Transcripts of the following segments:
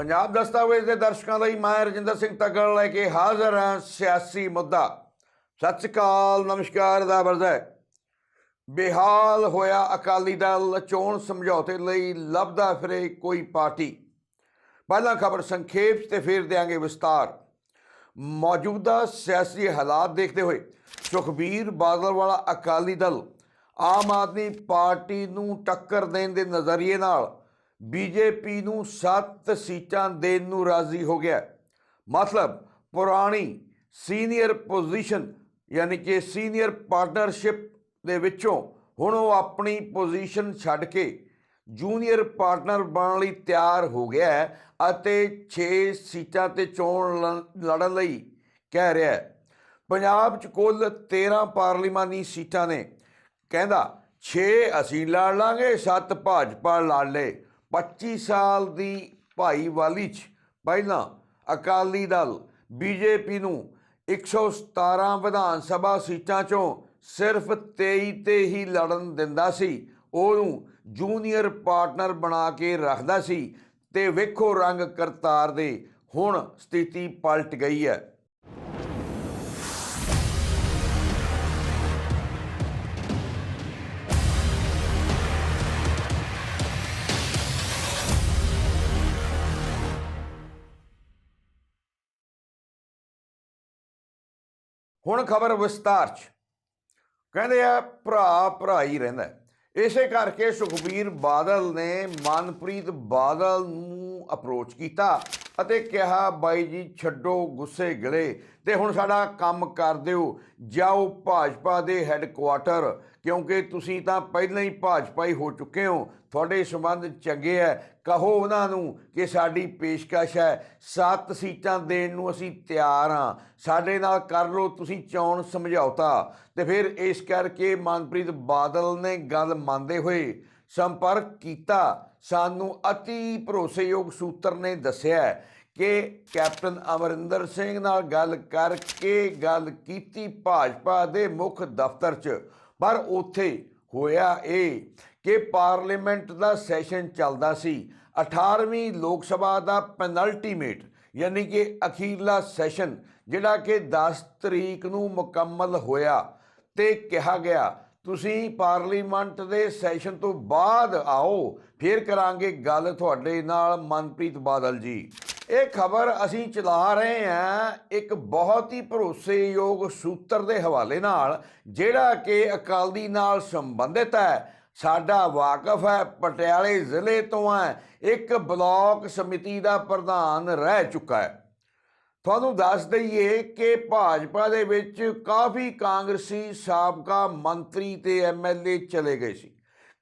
ਪੰਜਾਬ ਦਸਤਾਵੇਜ਼ ਦੇ ਦਰਸ਼ਕਾਂ ਲਈ ਮੈਂ ਰਜਿੰਦਰ ਸਿੰਘ ਤੱਗੜ ਲੈ ਕੇ ਹਾਜ਼ਰ ਹਾਂ ਸਿਆਸੀ ਮੁੱਦਾ। ਸਤਿ ਸ਼੍ਰੀ ਅਕਾਲ, ਨਮਸਕਾਰ ਦਾ ਵਰਦਾ ਬੇਹਾਲ ਹੋਇਆ ਅਕਾਲੀ ਦਲ, ਚੋਣ ਸਮਝੌਤੇ ਲਈ ਲੱਭਦਾ ਫਿਰੇ ਕੋਈ ਪਾਰਟੀ। ਪਹਿਲਾਂ ਖਬਰ ਸੰਖੇਪ ਤੇ ਫਿਰ ਦਿਆਂਗੇ ਵਿਸਤਾਰ। ਮੌਜੂਦਾ ਸਿਆਸੀ ਹਾਲਾਤ ਦੇਖਦੇ ਹੋਏ ਸੁਖਬੀਰ ਬਾਦਲ ਵਾਲਾ ਅਕਾਲੀ ਦਲ ਆਮ ਆਦਮੀ ਪਾਰਟੀ ਨੂੰ ਟੱਕਰ ਦੇਣ ਦੇ ਨਜ਼ਰੀਏ ਨਾਲ ਬੀਜੇਪੀ ਨੂੰ 7 ਸੀਟਾਂ ਦੇਣ ਨੂੰ ਰਾਜ਼ੀ ਹੋ ਗਿਆ। ਮਤਲਬ ਪੁਰਾਣੀ ਸੀਨੀਅਰ ਪੋਜੀਸ਼ਨ, ਯਾਨੀ ਕਿ ਸੀਨੀਅਰ ਪਾਰਟਨਰਸ਼ਿਪ ਦੇ ਵਿੱਚੋਂ ਹੁਣ ਉਹ ਆਪਣੀ ਪੋਜੀਸ਼ਨ ਛੱਡ ਕੇ ਜੂਨੀਅਰ ਪਾਰਟਨਰ ਬਣਨ ਲਈ ਤਿਆਰ ਹੋ ਗਿਆ ਅਤੇ 6 ਸੀਟਾਂ ਤੇ ਚੋਣ ਲੜ- ਲੜਨ ਲਈ ਕਹਿ ਰਿਹਾ ਹੈ। ਪੰਜਾਬ 'ਚ ਕੁੱਲ 13 ਪਾਰਲੀਮਾਨੀ ਸੀਟਾਂ ਨੇ। ਕਹਿੰਦਾ 6 ਅਸੀਂ ਲੜ ਲਾਂਗੇ 7 ਭਾਜਪਾ ਲੜ ਲੇ 25 ਸਾਲ ਦੀ ਭਾਈਵਾਲੀ 'ਚ ਪਹਿਲਾਂ ਅਕਾਲੀ ਦਲ ਬੀਜੇਪੀ ਨੂੰ 117 ਵਿਧਾਨ ਸਭਾ ਸੀਟਾਂ 'ਚੋਂ ਸਿਰਫ 23 ਤੇ ਹੀ ਲੜਨ ਦਿੰਦਾ ਸੀ। ਉਹਨੂੰ ਜੂਨੀਅਰ ਪਾਰਟਨਰ ਬਣਾ ਕੇ ਰੱਖਦਾ ਸੀ ਤੇ ਵੇਖੋ ਰੰਗ ਕਰਤਾਰ ਦੇ ਹੁਣ ਸਥਿਤੀ ਪਲਟ ਗਈ ਹੈ। ਹੁਣ ਖਬਰ ਵਿਸਤਾਰ ਚ। ਕਹਿੰਦੇ ਆ, ਭਰਾ ਭਰਾ ਹੀ। ਰਹਿੰਦਾ ਇਸੇ ਕਰਕੇ ਸੁਖਬੀਰ ਬਾਦਲ ਨੇ ਮਨਪ੍ਰੀਤ ਬਾਦਲ ਨੂੰ ਅਪਰੋਚ ਕੀਤਾ ਅਤੇ ਕਿਹਾ, ਬਾਈ ਜੀ, ਛੱਡੋ ਗੁੱਸੇ ਗਿਲੇ ਤੇ ਹੁਣ ਸਾਡਾ ਕੰਮ ਕਰ ਦਿਓ। ਜਾਓ ਭਾਜਪਾ ਦੇ ਹੈੱਡਕੁਆਟਰ ਕਿਉਂਕਿ ਤੁਸੀਂ ਤਾਂ ਪਹਿਲਾਂ ਹੀ ਭਾਜਪਾਈ ਹੋ ਚੁੱਕੇ ਹੋ। ਤੁਹਾਡੇ ਸੰਬੰਧ ਚੰਗੇ ਹੈ ਕਹੋ ਉਹਨਾਂ ਨੂੰ ਕਿ ਸਾਡੀ ਪੇਸ਼ਕਸ਼ ਹੈ ਸੱਤ ਸੀਟਾਂ ਦੇਣ ਨੂੰ ਅਸੀਂ ਤਿਆਰ ਹਾਂ ਸਾਡੇ ਨਾਲ ਕਰ ਲਓ, ਤੁਸੀਂ ਚੋਣ ਸਮਝੌਤਾ। ਤੇ ਫਿਰ ਇਸ ਕਰਕੇ ਮਨਪ੍ਰੀਤ ਬਾਦਲ ਨੇ ਗੱਲ ਮੰਨਦੇ ਹੋਏ ਸੰਪਰਕ ਕੀਤਾ। ਸਾਨੂੰ ਅਤੀ ਭਰੋਸੇਯੋਗ ਸੂਤਰ ਨੇ ਦੱਸਿਆ ਕਿ ਕੈਪਟਨ ਅਮਰਿੰਦਰ ਸਿੰਘ ਨਾਲ ਗੱਲ ਕਰਕੇ ਗੱਲ ਕੀਤੀ ਭਾਜਪਾ ਦੇ ਮੁੱਖ ਦਫ਼ਤਰ 'ਚ। ਪਰ ਉੱਥੇ ਹੋਇਆ ਇਹ ਕਿ ਪਾਰਲੀਮੈਂਟ ਦਾ ਸੈਸ਼ਨ ਚੱਲਦਾ ਸੀ। 18ਵੀਂ ਲੋਕ ਸਭਾ ਦਾ ਪੈਨਲਟੀਮੇਟ ਯਾਨੀ ਕਿ ਅਖੀਰਲਾ ਸੈਸ਼ਨ, ਜਿਹੜਾ ਕਿ 10 ਤਰੀਕ ਨੂੰ ਮੁਕੰਮਲ ਹੋਇਆ ਤੇ ਕਿਹਾ ਗਿਆ, ਤੁਸੀਂ ਪਾਰਲੀਮੈਂਟ ਦੇ ਸੈਸ਼ਨ ਤੋਂ ਬਾਅਦ ਆਓ, ਫਿਰ ਕਰਾਂਗੇ ਗੱਲ ਤੁਹਾਡੇ ਨਾਲ, ਮਨਪ੍ਰੀਤ ਬਾਦਲ ਜੀ। ਇਹ ਖਬਰ ਅਸੀਂ ਚਲਾ ਰਹੇ ਹਾਂ ਇੱਕ ਬਹੁਤ ਹੀ ਭਰੋਸੇਯੋਗ ਸੂਤਰ ਦੇ ਹਵਾਲੇ ਨਾਲ, ਜਿਹੜਾ ਕਿ ਅਕਾਲੀ ਨਾਲ ਸੰਬੰਧਿਤ ਹੈ। ਸਾਡਾ ਵਾਕਫ ਹੈ, ਪਟਿਆਲੇ ਜ਼ਿਲ੍ਹੇ ਤੋਂ ਹੈ, ਇੱਕ ਬਲਾਕ ਸਮਿਤੀ ਦਾ ਪ੍ਰਧਾਨ ਰਹਿ ਚੁੱਕਾ ਹੈ। ਤੁਹਾਨੂੰ ਦੱਸ ਦਈਏ ਕਿ ਭਾਜਪਾ ਦੇ ਵਿੱਚ ਕਾਫੀ ਕਾਂਗਰਸੀ ਸਾਬਕਾ ਮੰਤਰੀ ਤੇ ਐਮਐਲਏ ਚਲੇ ਗਏ ਸੀ।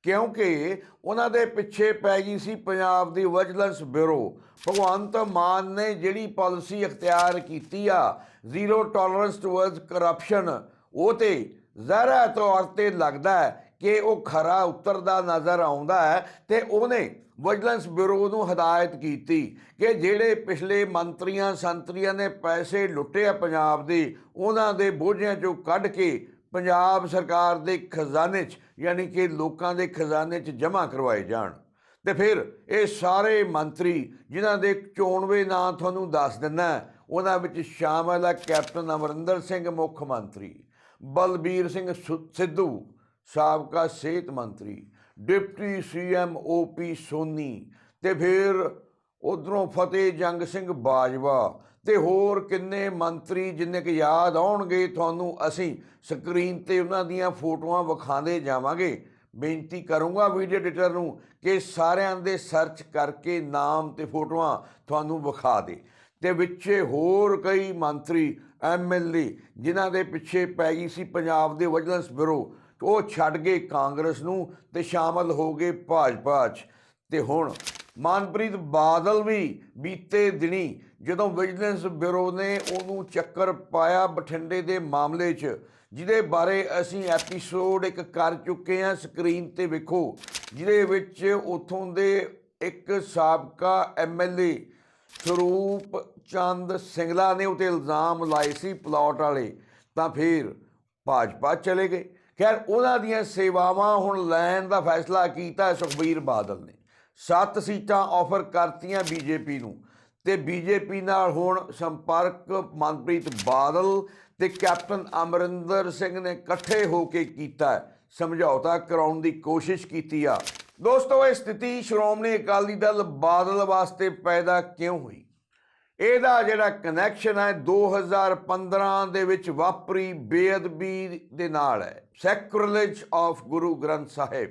ਕਿਉਂਕਿ ਉਹਨਾਂ ਦੇ ਪਿੱਛੇ ਪੈ ਗਈ ਸੀ ਪੰਜਾਬ ਦੀ ਵਿਜੀਲੈਂਸ ਬਿਊਰੋ। ਭਗਵੰਤ ਮਾਨ ਨੇ ਜਿਹੜੀ ਪਾਲਿਸੀ ਅਖਤਿਆਰ ਕੀਤੀ ਆ, ਜ਼ੀਰੋ ਟੋਲਰੈਂਸ ਟੁਵਰਡਸ ਕਰਪਸ਼ਨ, ਉਹ ਤੇ ਜ਼ਰਾ ਤੌਰ ਤੇ ਲੱਗਦਾ ਹੈ ਕਿ ਉਹ ਖਰਾ ਉਤਰਦਾ ਨਜ਼ਰ ਆਉਂਦਾ ਹੈ ਤੇ ਉਹਨੇ ਵਿਜੀਲੈਂਸ ਬਿਊਰੋ ਨੂੰ ਹਦਾਇਤ ਕੀਤੀ ਕਿ ਜਿਹੜੇ ਪਿਛਲੇ ਮੰਤਰੀਆਂ ਸੰਤਰੀਆਂ ਨੇ ਪੈਸੇ ਲੁੱਟੇ ਆ ਪੰਜਾਬ ਦੇ, ਉਹਨਾਂ ਦੇ ਬੋਝਿਆਂ ਚੋਂ ਕੱਢ ਕੇ ਪੰਜਾਬ ਸਰਕਾਰ ਦੇ ਖਜ਼ਾਨੇ 'ਚ, ਯਾਨੀ ਕਿ ਲੋਕਾਂ ਦੇ ਖਜ਼ਾਨੇ 'ਚ ਜਮ੍ਹਾਂ ਕਰਵਾਏ ਜਾਣ। ਤੇ ਫਿਰ ਇਹ ਸਾਰੇ ਮੰਤਰੀ ਜਿਨ੍ਹਾਂ ਦੇ ਚੋਣਵੇਂ ਨਾਂ ਤੁਹਾਨੂੰ ਦੱਸ ਦਿੰਨਾ ਉਹਨਾਂ ਵਿੱਚ ਸ਼ਾਮਲ ਹੈ ਕੈਪਟਨ ਅਮਰਿੰਦਰ ਸਿੰਘ ਮੁੱਖ ਮੰਤਰੀ, ਬਲਬੀਰ ਸਿੰਘ ਸੁ- ਸਿੱਧੂ, ਸਾਬਕਾ ਸਿਹਤ ਮੰਤਰੀ, ਡਿਪਟੀ ਸੀਐਮ ਓਪੀ ਸੋਨੀ ਤੇ ਫਿਰ ਉਧਰੋਂ ਫਤਿਹ ਜੰਗ ਸਿੰਘ ਬਾਜਵਾ। ਤੇ ਹੋਰ ਕਿੰਨੇ ਮੰਤਰੀ ਜਿੰਨੇ ਕਿ ਯਾਦ ਆਉਣਗੇ ਤੁਹਾਨੂੰ ਅਸੀਂ ਸਕਰੀਨ ਤੇ ਉਹਨਾਂ ਦੀਆਂ ਫੋਟੋਆਂ ਵਿਖਾਉਂਦੇ ਜਾਵਾਂਗੇ। ਬੇਨਤੀ ਕਰੂੰਗਾ ਵੀਡੀਓ ਐਡੀਟਰ ਨੂੰ ਕਿ ਸਾਰਿਆਂ ਦੇ ਸਰਚ ਕਰਕੇ ਨਾਮ ਤੇ ਫੋਟੋਆਂ ਤੁਹਾਨੂੰ ਵਿਖਾ ਦੇ। ਤੇ ਵਿੱਚੇ ਹੋਰ ਕਈ ਮੰਤਰੀ ਐਮਐਲਏ ਜਿਨ੍ਹਾਂ ਦੇ ਪਿੱਛੇ ਪੈ ਗਈ ਸੀ ਪੰਜਾਬ ਦੇ ਵਿਜੀਲੈਂਸ ਬਿਊਰੋ, ਉਹ ਛੱਡ ਗਏ ਕਾਂਗਰਸ ਨੂੰ ਤੇ ਸ਼ਾਮਲ ਹੋ ਗਏ ਭਾਜਪਾ 'ਚ। ਤੇ ਹੁਣ ਮਨਪ੍ਰੀਤ ਬਾਦਲ ਵੀ ਬੀਤੇ ਦਿਨੀ ਜਦੋਂ ਵਿਜੀਲੈਂਸ ਬਿਊਰੋ ਨੇ ਉਹਨੂੰ ਚੱਕਰ ਪਾਇਆ ਬਠਿੰਡੇ ਦੇ ਮਾਮਲੇ 'ਚ, ਜਿਹਦੇ ਬਾਰੇ ਅਸੀਂ ਐਪੀਸੋਡ ਇੱਕ ਕਰ ਚੁੱਕੇ ਹਾਂ ਸਕਰੀਨ ਤੇ ਵੇਖੋ, ਜਿਹਦੇ ਵਿੱਚ ਉਥੋਂ ਦੇ ਇੱਕ ਸਾਬਕਾ ਐਮਐਲਏ ਸਰੂਪ ਚੰਦ ਸਿੰਗਲਾ ਨੇ ਉਤੇ ਇਲਜ਼ਾਮ ਲਾਏ ਸੀ ਪਲਾਟ ਵਾਲੇ, ਤਾਂ ਫਿਰ ਭਾਜਪਾ ਚਲੇ ਗਏ। ਖੈਰ, ਉਹਨਾਂ ਦੀਆਂ ਸੇਵਾਵਾਂ ਹੁਣ ਲੈਣ ਦਾ ਫੈਸਲਾ ਕੀਤਾ ਸੁਖਬੀਰ ਬਾਦਲ ਨੇ। 7 ਸੀਟਾਂ ਆਫਰ ਕਰਤੀਆਂ ਬੀਜੇਪੀ ਨੂੰ। ਤੇ ਬੀਜੇਪੀ ਨਾਲ ਹੁਣ ਸੰਪਰਕ ਮਨਪ੍ਰੀਤ ਬਾਦਲ ਤੇ ਕੈਪਟਨ ਅਮਰਿੰਦਰ ਸਿੰਘ ਨੇ ਇਕੱਠੇ ਹੋ ਕੇ ਕੀਤਾ ਸਮਝੌਤਾ ਕਰਾਉਣ ਦੀ ਕੋਸ਼ਿਸ਼ ਕੀਤੀ ਆ। ਦੋਸਤੋ, ਇਹ ਸਥਿਤੀ ਸ਼੍ਰੋਮਣੀ ਅਕਾਲੀ ਦਲ ਬਾਦਲ ਵਾਸਤੇ ਪੈਦਾ ਕਿਉਂ ਹੋਈ? ਇਹਦਾ ਜਿਹੜਾ ਕਨੈਕਸ਼ਨ ਹੈ 2015 ਦੇ ਵਿੱਚ ਵਾਪਰੀ ਬੇਅਦਬੀ ਦੇ ਨਾਲ ਹੈ। Sacrilege of Guru Granth Sahib.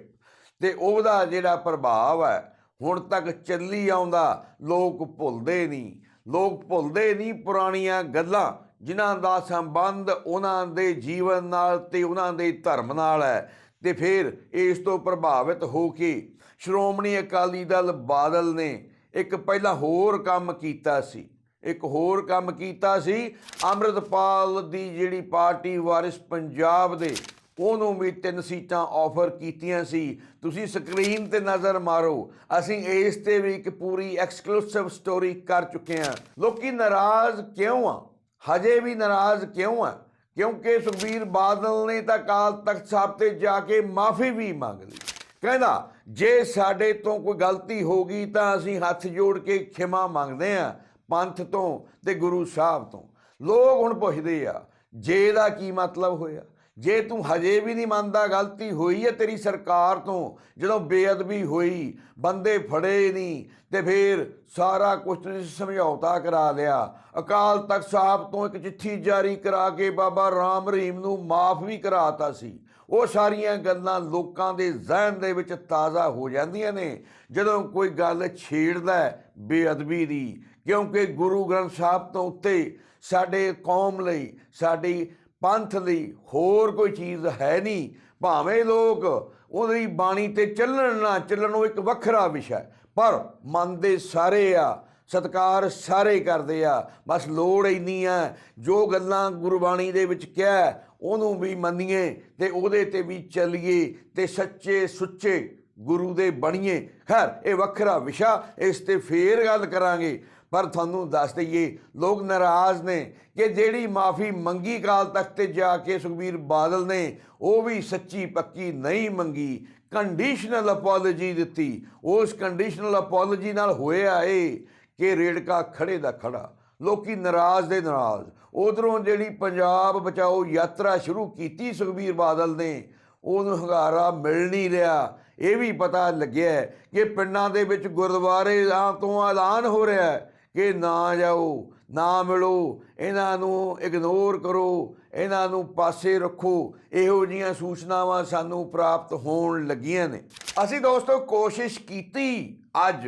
ਤੇ ਉਹਦਾ ਜਿਹੜਾ ਪ੍ਰਭਾਵ ਹੈ ਹੁਣ ਤੱਕ ਚੱਲੀ ਆਉਂਦਾ, ਲੋਕ ਭੁੱਲਦੇ ਨਹੀਂ। ਲੋਕ ਭੁੱਲਦੇ ਨਹੀਂ ਪੁਰਾਣੀਆਂ ਗੱਲਾਂ, ਜਿਨ੍ਹਾਂ ਦਾ ਸੰਬੰਧ ਉਹਨਾਂ ਦੇ ਜੀਵਨ ਨਾਲ ਤੇ ਉਹਨਾਂ ਦੇ ਧਰਮ ਨਾਲ ਹੈ। ਤੇ ਫਿਰ ਇਸ ਤੋਂ ਪ੍ਰਭਾਵਿਤ ਹੋ ਕੇ ਸ਼੍ਰੋਮਣੀ ਅਕਾਲੀ ਦਲ ਬਾਦਲ ਨੇ ਇੱਕ ਪਹਿਲਾਂ ਹੋਰ ਕੰਮ ਕੀਤਾ ਸੀ। ਇੱਕ ਹੋਰ ਕੰਮ ਕੀਤਾ ਸੀ। ਅੰਮ੍ਰਿਤਪਾਲ ਦੀ ਜਿਹੜੀ ਪਾਰਟੀ ਵਾਰਿਸ ਪੰਜਾਬ ਦੇ ਉਹਨੂੰ ਵੀ ਤਿੰਨ ਸੀਟਾਂ ਆਫਰ ਕੀਤੀਆਂ ਸੀ। ਤੁਸੀਂ ਸਕਰੀਨ ਤੇ ਨਜ਼ਰ ਮਾਰੋ। ਅਸੀਂ ਇਸ ਤੇ ਵੀ ਇੱਕ ਪੂਰੀ ਐਕਸਕਲੂਸਿਵ ਸਟੋਰੀ ਕਰ ਚੁੱਕੇ ਹਾਂ। ਲੋਕੀ ਨਾਰਾਜ਼ ਕਿਉਂ ਆ? ਹਜੇ ਵੀ ਨਾਰਾਜ਼ ਕਿਉਂ ਆ? ਕਿਉਂਕਿ ਸੁਖਬੀਰ ਬਾਦਲ ਨੇ ਤਾਂ ਕਾਲ ਤਖਤ ਸਾਹਿਬ ਤੇ ਜਾ ਕੇ ਮਾਫੀ ਵੀ ਮੰਗ ਲਈ। ਕਹਿੰਦਾ, ਜੇ ਸਾਡੇ ਤੋਂ ਕੋਈ ਗਲਤੀ ਹੋ ਗਈ ਤਾਂ ਅਸੀਂ ਹੱਥ ਜੋੜ ਕੇ ਖਿਮਾ ਮੰਗਦੇ ਆ ਪੰਥ ਤੋਂ ਤੇ ਗੁਰੂ ਸਾਹਿਬ ਤੋਂ। ਲੋਕ ਹੁਣ ਪੁੱਛਦੇ ਆ, ਜੇ ਦਾ ਕੀ ਮਤਲਬ ਹੋਇਆ? ਜੇ ਤੂੰ ਹਜੇ ਵੀ ਨਹੀਂ ਮੰਨਦਾ ਗਲਤੀ ਹੋਈ ਹੈ ਤੇਰੀ ਸਰਕਾਰ ਤੋਂ, ਜਦੋਂ ਬੇਅਦਬੀ ਹੋਈ, ਬੰਦੇ ਫੜੇ ਨਹੀਂ, ਤੇ ਫਿਰ ਸਾਰਾ ਕੁਝ ਤੁਸੀਂ ਸਮਝੌਤਾ ਕਰਾ ਲਿਆ। ਅਕਾਲ ਤਖਤ ਸਾਹਿਬ ਤੋਂ ਇੱਕ ਚਿੱਠੀ ਜਾਰੀ ਕਰਾ ਕੇ ਬਾਬਾ ਰਾਮ ਰਹੀਮ ਨੂੰ ਮਾਫ ਵੀ ਕਰਾਤਾ ਸੀ। ਉਹ ਸਾਰੀਆਂ ਗੱਲਾਂ ਲੋਕਾਂ ਦੇ ਜ਼ਿਹਨ ਦੇ ਵਿੱਚ ਤਾਜ਼ਾ ਹੋ ਜਾਂਦੀਆਂ ਨੇ। ਜਦੋਂ ਕੋਈ ਗੱਲ ਛੇੜਦਾ ਬੇਅਦਬੀ ਦੀ, ਕਿਉਂਕਿ ਗੁਰੂ ਗ੍ਰੰਥ ਸਾਹਿਬ ਤੋਂ ਉੱਤੇ ਸਾਡੇ ਕੌਮ ਲਈ, ਸਾਡੀ ਪੰਥ ਲਈ ਹੋਰ ਕੋਈ ਚੀਜ਼ ਹੈ ਨਹੀਂ। ਭਾਵੇਂ ਲੋਕ ਉਹਦੀ ਬਾਣੀ ਤੇ ਚੱਲਣ ਨਾ ਚੱਲਣ, ਉਹ ਇੱਕ ਵੱਖਰਾ ਵਿਸ਼ਾ ਪਰ ਮੰਨਦੇ ਸਾਰੇ ਆ, ਸਤਕਾਰ ਸਾਰੇ ਕਰਦੇ ਆ। ਬਸ ਲੋੜ ਇੰਨੀ ਆ, ਜੋ ਗੱਲਾਂ ਗੁਰਬਾਣੀ ਦੇ ਵਿੱਚ ਕਿਹਾ ਉਹਨੂੰ ਵੀ ਮੰਨੀਏ ਤੇ ਉਹਦੇ ਤੇ ਵੀ ਚੱਲੀਏ ਤੇ ਸੱਚੇ ਸੁੱਚੇ ਗੁਰੂ ਦੇ ਬਣੀਏ। ਖੈਰ, ਇਹ ਵੱਖਰਾ ਵਿਸ਼ਾ, ਇਸ ਤੇ ਫੇਰ ਗੱਲ ਕਰਾਂਗੇ। ਪਰ ਤੁਹਾਨੂੰ ਦੱਸ ਦਈਏ, ਲੋਕ ਨਾਰਾਜ਼ ਨੇ ਕਿ ਜਿਹੜੀ ਮਾਫੀ ਮੰਗੀ ਕਾਲ ਤੱਕ ਤੇ ਜਾ ਕੇ ਸੁਖਬੀਰ ਬਾਦਲ ਨੇ, ਉਹ ਵੀ ਸੱਚੀ ਪੱਕੀ ਨਹੀਂ ਮੰਗੀ। ਕੰਡੀਸ਼ਨਲ ਅਪੋਲੋਜੀ ਦਿੱਤੀ। ਉਸ ਕੰਡੀਸ਼ਨਲ ਅਪੋਲੋਜੀ ਨਾਲ ਹੋਇਆ ਏ ਕਿ ਰੇੜਕਾ ਖੜੇ ਦਾ ਖੜਾ ਲੋਕੀ ਨਾਰਾਜ਼ ਦੇ ਨਾਰਾਜ਼। ਉਧਰੋਂ ਜਿਹੜੀ ਪੰਜਾਬ ਬਚਾਓ ਯਾਤਰਾ ਸ਼ੁਰੂ ਕੀਤੀ ਸੁਖਬੀਰ ਬਾਦਲ ਨੇ, ਉਹਨੂੰ ਹੰਗਾਰਾ ਮਿਲ ਨਹੀਂ ਰਿਹਾ। ਇਹ ਵੀ ਪਤਾ ਲੱਗਿਆ ਕਿ ਪਿੰਡਾਂ ਦੇ ਵਿੱਚ ਗੁਰਦੁਆਰੇ ਤੋਂ ਐਲਾਨ ਹੋ ਰਿਹਾ ਹੈ। ਕਿ ਨਾ ਜਾਓ, ਨਾ ਮਿਲੋ, ਇਹਨਾਂ ਨੂੰ ਇਗਨੋਰ ਕਰੋ, ਇਹਨਾਂ ਨੂੰ ਪਾਸੇ ਰੱਖੋ। ਇਹੋ ਜੀਆਂ ਸੂਚਨਾਵਾਂ ਸਾਨੂੰ ਪ੍ਰਾਪਤ ਹੋਣ ਲੱਗੀਆਂ ਨੇ। ਅਸੀਂ ਦੋਸਤੋ ਕੋਸ਼ਿਸ਼ ਕੀਤੀ ਅੱਜ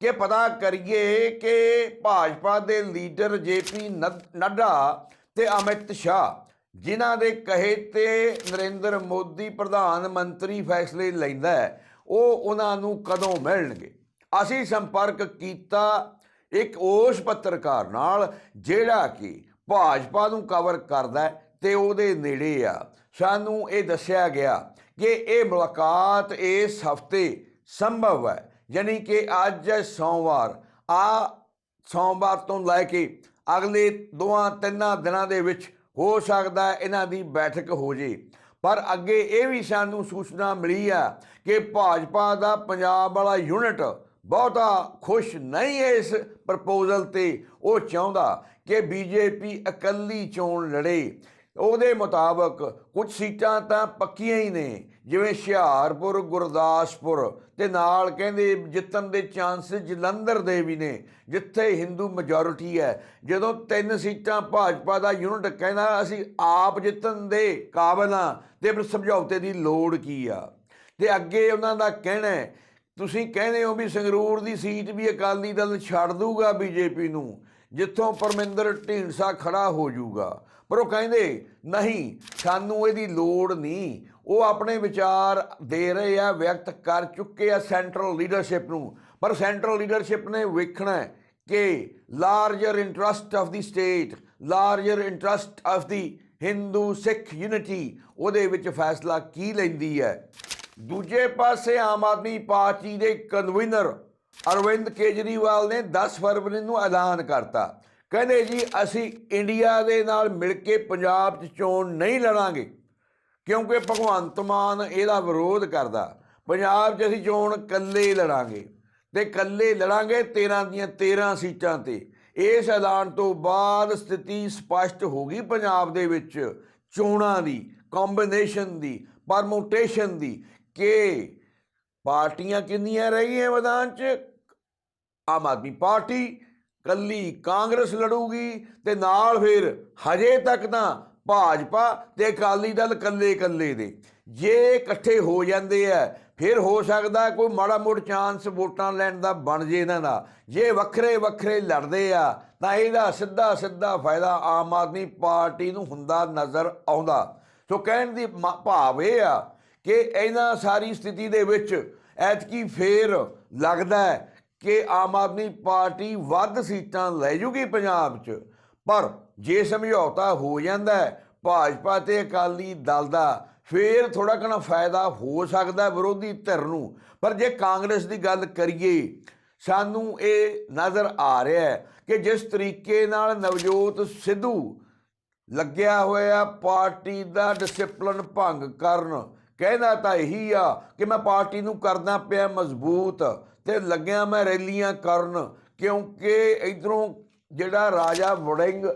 ਕਿ ਪਤਾ ਕਰੀਏ ਕਿ ਭਾਜਪਾ ਦੇ ਲੀਡਰ ਜੇਪੀ ਨੱਡਾ ਤੇ ਅਮਿਤ ਸ਼ਾਹ, ਜਿਨ੍ਹਾਂ ਦੇ ਕਹੇ ਤੇ ਨਰਿੰਦਰ ਮੋਦੀ ਪ੍ਰਧਾਨ ਮੰਤਰੀ ਫੈਸਲੇ ਲੈਂਦਾ ਹੈ, ਉਹ ਉਹਨਾਂ ਨੂੰ ਕਦੋਂ ਮਿਲਣਗੇ? ਅਸੀਂ ਸੰਪਰਕ ਕੀਤਾ ਇੱਕ ਉਸ ਪੱਤਰਕਾਰ ਨਾਲ ਜਿਹੜਾ ਕਿ ਭਾਜਪਾ ਨੂੰ ਕਵਰ ਕਰਦਾ ਹੈ ਤੇ ਉਹਦੇ ਨੇੜੇ ਆ। ਸਾਨੂੰ ਇਹ ਦੱਸਿਆ ਗਿਆ ਕਿ ਇਹ ਮੁਲਾਕਾਤ ਇਸ ਹਫ਼ਤੇ ਸੰਭਵ ਹੈ, ਯਾਨੀ ਕਿ ਅੱਜ ਸੋਮਵਾਰ, ਆ ਸੋਮਵਾਰ ਤੋਂ ਲੈ ਕੇ ਅਗਲੇ ਦੋਆਂ ਤਿੰਨਾਂ ਦਿਨਾਂ ਦੇ ਵਿੱਚ ਹੋ ਸਕਦਾ ਇਹਨਾਂ ਦੀ ਬੈਠਕ ਹੋ ਜੇ। ਪਰ ਅੱਗੇ ਇਹ ਵੀ ਸਾਨੂੰ ਸੂਚਨਾ ਮਿਲੀ ਆ ਕਿ ਭਾਜਪਾ ਦਾ ਪੰਜਾਬ ਵਾਲਾ ਯੂਨਿਟ ਬਹੁਤਾ ਖੁਸ਼ ਨਹੀਂ ਹੈ ਇਸ ਪ੍ਰਪੋਜ਼ਲ ਤੇ। ਉਹ ਚਾਹੁੰਦਾ ਕਿ ਬੀਜੇਪੀ ਇਕੱਲੀ ਚੋਣ ਲੜੇ। ਉਹਦੇ ਮੁਤਾਬਕ ਕੁਝ ਸੀਟਾਂ ਤਾਂ ਪੱਕੀਆਂ ਹੀ ਨੇ, ਜਿਵੇਂ ਹੁਸ਼ਿਆਰਪੁਰ, ਗੁਰਦਾਸਪੁਰ ਤੇ ਨਾਲ ਕਹਿੰਦੇ ਜਿੱਤਣ ਦੇ ਚਾਂਸ ਜਲੰਧਰ ਦੇ ਵੀ ਨੇ, ਜਿੱਥੇ ਹਿੰਦੂ ਮੈਜੋਰਿਟੀ ਹੈ। ਜਦੋਂ ਤਿੰਨ ਸੀਟਾਂ ਭਾਜਪਾ ਦਾ ਯੂਨਿਟ ਕਹਿੰਦਾ ਅਸੀਂ ਆਪ ਜਿੱਤਣ ਦੇ ਕਾਬਲ ਹਾਂ ਤੇ ਫਿਰ ਸਮਝੌਤੇ ਦੀ ਲੋੜ ਕੀ ਆ? ਤੇ ਅੱਗੇ ਉਹਨਾਂ ਦਾ ਕਹਿਣਾ ਹੈ ਤੁਸੀਂ ਕਹਿੰਦੇ ਹੋ ਵੀ ਸੰਗਰੂਰ ਦੀ ਸੀਟ ਵੀ ਅਕਾਲੀ ਦਲ ਛੱਡ ਦੂਗਾ ਬੀਜੇਪੀ ਨੂੰ, ਜਿੱਥੋਂ ਪਰਮਿੰਦਰ ਢੀਂਡਸਾ ਖੜਾ ਹੋ ਜਾਊਗਾ। ਪਰ ਉਹ ਕਹਿੰਦੇ, ਨਹੀਂ, ਸਾਨੂੰ ਇਹਦੀ ਲੋੜ ਨਹੀਂ। ਉਹ ਆਪਣੇ ਵਿਚਾਰ ਦੇ ਰਹੇ ਆ, ਵਿਅਕਤ ਕਰ ਚੁੱਕੇ ਆ ਸੈਂਟਰਲ ਲੀਡਰਸ਼ਿਪ ਨੂੰ। ਪਰ ਸੈਂਟਰਲ ਲੀਡਰਸ਼ਿਪ ਨੇ ਵੇਖਣਾ ਹੈ ਕਿ larger interest of the state larger interest of the Hindu Sikh unity ਉਹਦੇ ਵਿੱਚ ਫੈਸਲਾ ਕੀ ਲੈਂਦੀ ਹੈ? ਦੂਜੇ ਪਾਸੇ ਆਮ ਆਦਮੀ ਪਾਰਟੀ ਦੇ ਕਨਵੀਨਰ ਅਰਵਿੰਦ ਕੇਜਰੀਵਾਲ ਨੇ 10 ਫਰਵਰੀ ਨੂੰ ਐਲਾਨ ਕਰਤਾ। ਕਹਿੰਦੇ ਜੀ, ਅਸੀਂ ਇੰਡੀਆ ਦੇ ਨਾਲ ਮਿਲ ਕੇ ਪੰਜਾਬ 'ਚ ਚੋਣ ਨਹੀਂ ਲੜਾਂਗੇ, ਕਿਉਂਕਿ ਭਗਵੰਤ ਮਾਨ ਇਹਦਾ ਵਿਰੋਧ ਕਰਦਾ। ਪੰਜਾਬ 'ਚ ਅਸੀਂ ਚੋਣ ਇਕੱਲੇ ਲੜਾਂਗੇ ਤੇ ਇਕੱਲੇ ਲੜਾਂਗੇ 13 ਦੀਆਂ 13 ਸੀਟਾਂ ਤੇ। ਇਸ ਐਲਾਨ ਤੋਂ ਬਾਅਦ ਸਥਿਤੀ ਸਪਸ਼ਟ ਹੋ ਗਈ ਪੰਜਾਬ ਦੇ ਵਿੱਚ ਚੋਣਾਂ ਦੀ ਕੰਬੀਨੇਸ਼ਨ ਦੀ ਪਰਮੋਟੇਸ਼ਨ ਦੀ। ਕਿ ਪਾਰਟੀਆਂ ਕਿੰਨੀਆਂ ਰਹੀਆਂ ਮੈਦਾਨ 'ਚ? ਆਮ ਆਦਮੀ ਪਾਰਟੀ, ਕੱਲੀ ਕਾਂਗਰਸ ਲੜੂਗੀ ਤੇ ਨਾਲ ਫਿਰ ਹਜੇ ਤੱਕ ਤਾਂ ਭਾਜਪਾ ਤੇ ਅਕਾਲੀ ਦਲ ਕੱਲੇ ਕੱਲੇ ਦੇ। ਜੇ ਇਕੱਠੇ ਹੋ ਜਾਂਦੇ ਆ, ਫਿਰ ਹੋ ਸਕਦਾ ਕੋਈ ਮਾੜਾ ਮੋੜ ਚਾਂਸ ਵੋਟਾਂ ਲੈਣ ਦਾ ਬਣ ਜੇ ਇਹਨਾਂ ਦਾ। ਜੇ ਵੱਖਰੇ ਵੱਖਰੇ ਲੜਦੇ ਆ, ਤਾਂ ਇਹਦਾ ਸਿੱਧਾ ਸਿੱਧਾ ਫਾਇਦਾ ਆਮ ਆਦਮੀ ਪਾਰਟੀ ਨੂੰ ਹੁੰਦਾ ਨਜ਼ਰ ਆਉਂਦਾ। ਸੋ ਕਹਿਣ ਦੀ ਮ- ਭਾਵ ਇਹ ਆ ਕਿ ਇਹਨਾਂ ਸਾਰੀ ਸਥਿਤੀ ਦੇ ਵਿੱਚ ਐਤਕੀ ਫੇਰ ਲੱਗਦਾ ਹੈ ਕਿ ਆਮ ਆਦਮੀ ਪਾਰਟੀ ਵੱਧ ਸੀਟਾਂ ਲੈ ਜੂਗੀ ਪੰਜਾਬ 'ਚ। ਪਰ ਜੇ ਸਮਝੌਤਾ ਹੋ ਜਾਂਦਾ ਹੈ, ਭਾਜਪਾ ਤੇ ਅਕਾਲੀ ਦਲ ਦਾ ਫੇਰ ਥੋੜਾ ਕਣਾ ਫਾਇਦਾ ਹੋ ਸਕਦਾ ਵਿਰੋਧੀ ਧਿਰ ਨੂੰ। ਪਰ ਜੇ ਕਾਂਗਰਸ ਦੀ ਗੱਲ ਕਰੀਏ, ਸਾਨੂੰ ਇਹ ਨਜ਼ਰ ਆ ਰਿਹਾ ਹੈ ਕਿ ਜਿਸ ਤਰੀਕੇ ਨਾਲ ਨਵਜੋਤ ਸਿੱਧੂ ਲੱਗਿਆ ਹੋਇਆ ਪਾਰਟੀ ਦਾ ਡਿਸਪਲਿਨ ਭੰਗ ਕਰਨ ਕਹਿੰਦਾ ਤਾਂ ਇਹੀ ਆ ਕਿ ਮੈਂ ਪਾਰਟੀ ਨੂੰ ਕਰਦਾ ਪਿਆ ਮਜ਼ਬੂਤ ਤੇ ਲੱਗਿਆ ਮੈਂ ਰੈਲੀਆਂ ਕਰਨ, ਕਿਉਂਕਿ ਇਧਰੋਂ ਜਿਹੜਾ ਰਾਜਾ ਵੜਿੰਗ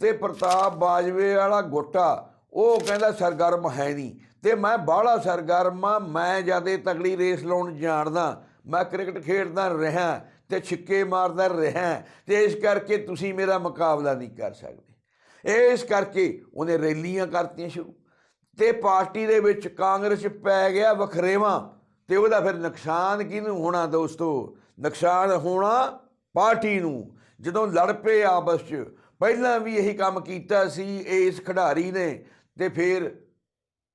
ਤੇ ਪ੍ਰਤਾਪ ਬਾਜਵੇ ਵਾਲਾ ਗੋਟਾ, ਉਹ ਕਹਿੰਦਾ ਸਰਗਰਮ ਹੈ ਨਹੀਂ। ਤੇ ਮੈਂ ਬਾਹਲਾ ਸਰਗਰਮ ਆ, ਮੈਂ ਜਿਆਦੇ ਤਗੜੀ ਰੇਸ ਲਾਉਣ ਜਾਣਦਾ, ਮੈਂ ਕ੍ਰਿਕਟ ਖੇਡਦਾ ਰਿਹਾ ਤੇ ਛਿੱਕੇ ਮਾਰਦਾ ਰਿਹਾ ਤੇ ਇਸ ਕਰਕੇ ਤੁਸੀਂ ਮੇਰਾ ਮੁਕਾਬਲਾ ਨਹੀਂ ਕਰ ਸਕਦੇ। ਇਸ ਕਰਕੇ ਉਹਨੇ ਰੈਲੀਆਂ ਕਰਤੀਆਂ ਸ਼ੁਰੂ। ਤੇ ਪਾਰਟੀ ਦੇ ਵਿੱਚ ਕਾਂਗਰਸ 'ਚ ਪੈ ਗਿਆ ਵਖਰੇਵਾਂ ਤੇ ਉਹਦਾ ਫਿਰ ਨੁਕਸਾਨ ਕਿਹਨੂੰ ਹੋਣਾ ਦੋਸਤੋ? ਨੁਕਸਾਨ ਹੋਣਾ ਪਾਰਟੀ ਨੂੰ। ਜਦੋਂ ਲੜ ਪਏ ਆਪਸ 'ਚ, ਪਹਿਲਾਂ ਵੀ ਇਹੀ ਕੰਮ ਕੀਤਾ ਸੀ ਇਸ ਖਿਡਾਰੀ ਨੇ ਤੇ ਫਿਰ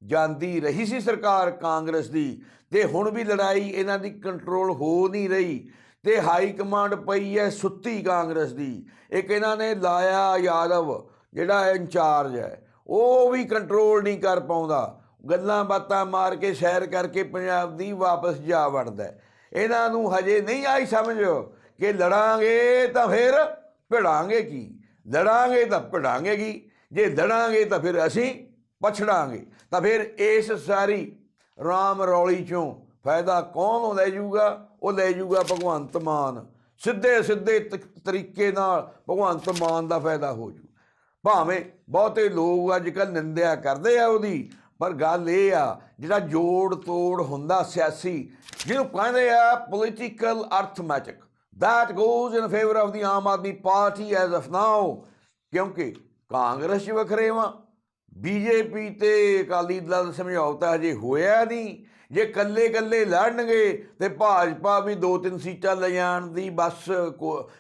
ਜਾਂਦੀ ਰਹੀ ਸੀ ਸਰਕਾਰ ਕਾਂਗਰਸ ਦੀ ਤੇ ਹੁਣ ਵੀ ਲੜਾਈ ਇਹਨਾਂ ਦੀ ਕੰਟਰੋਲ ਹੋ ਨਹੀਂ ਰਹੀ ਤੇ ਹਾਈ ਕਮਾਂਡ ਪਈ ਹੈ ਸੁੱਤੀ ਕਾਂਗਰਸ ਦੀ। ਇੱਕ ਇਹਨਾਂ ਨੇ ਲਾਇਆ ਯਾਦਵ, ਜਿਹੜਾ ਇੰਚਾਰਜ ਹੈ। ਉਹ ਵੀ ਕੰਟਰੋਲ ਨਹੀਂ ਕਰ ਪਾਉਂਦਾ। ਗੱਲਾਂ ਬਾਤਾਂ ਮਾਰ ਕੇ ਸ਼ਹਿਰ ਕਰਕੇ ਪੰਜਾਬ ਦੀ ਵਾਪਸ ਜਾ ਵੜਦਾ ਇਹਨਾਂ ਨੂੰ ਹਜੇ ਨਹੀਂ ਆਈ ਸਮਝ ਕਿ ਲੜਾਂਗੇ ਤਾਂ ਫਿਰ ਭਿੜਾਂਗੇ ਕੀ? ਲੜਾਂਗੇ ਤਾਂ ਭਿੜਾਂਗੇ ਕੀ? ਜੇ ਲੜਾਂਗੇ ਤਾਂ ਫਿਰ ਅਸੀਂ ਪਛੜਾਂਗੇ। ਤਾਂ ਫਿਰ ਇਸ ਸਾਰੀ ਰਾਮ ਰੌਲੀ ਚੋਂ ਫਾਇਦਾ ਕੌਣ ਲੈ ਜੂਗਾ? ਉਹ ਲੈ ਜੂਗਾ ਭਗਵੰਤ ਮਾਨ। ਸਿੱਧੇ ਸਿੱਧੇ ਤ- ਤਰੀਕੇ ਨਾਲ ਭਗਵੰਤ ਮਾਨ ਦਾ ਫਾਇਦਾ ਹੋ ਜੂ। ਭਾਵੇਂ ਬਹੁਤੇ ਲੋਕ ਅੱਜ ਕੱਲ ਨਿੰਦਿਆ ਕਰਦੇ ਆ ਉਹਦੀ, ਪਰ ਗੱਲ ਇਹ ਆ, ਜਿਹੜਾ ਜੋੜ ਤੋੜ ਹੁੰਦਾ ਸਿਆਸੀ, ਜਿਹਨੂੰ ਕਹਿੰਦੇ ਆ political arithmetic that goes in favor of the Aam Aadmi party as of now, ਕਿਉਂਕਿ ਕਾਂਗਰਸ 'ਚ ਵਖਰੇਵਾਂ ਬੀਜੇਪੀ ਤੇ ਅਕਾਲੀ ਦਲ ਦਾ ਸਮਝੌਤਾ ਹਜੇ ਹੋਇਆ ਨਹੀਂ ਜੇ ਕੱਲੇ ਕੱਲੇ ਲੜਨਗੇ ਤੇ ਭਾਜਪਾ ਵੀ ਦੋ ਤਿੰਨ ਸੀਟਾਂ ਲੈ ਜਾਣ ਦੀ ਬਸ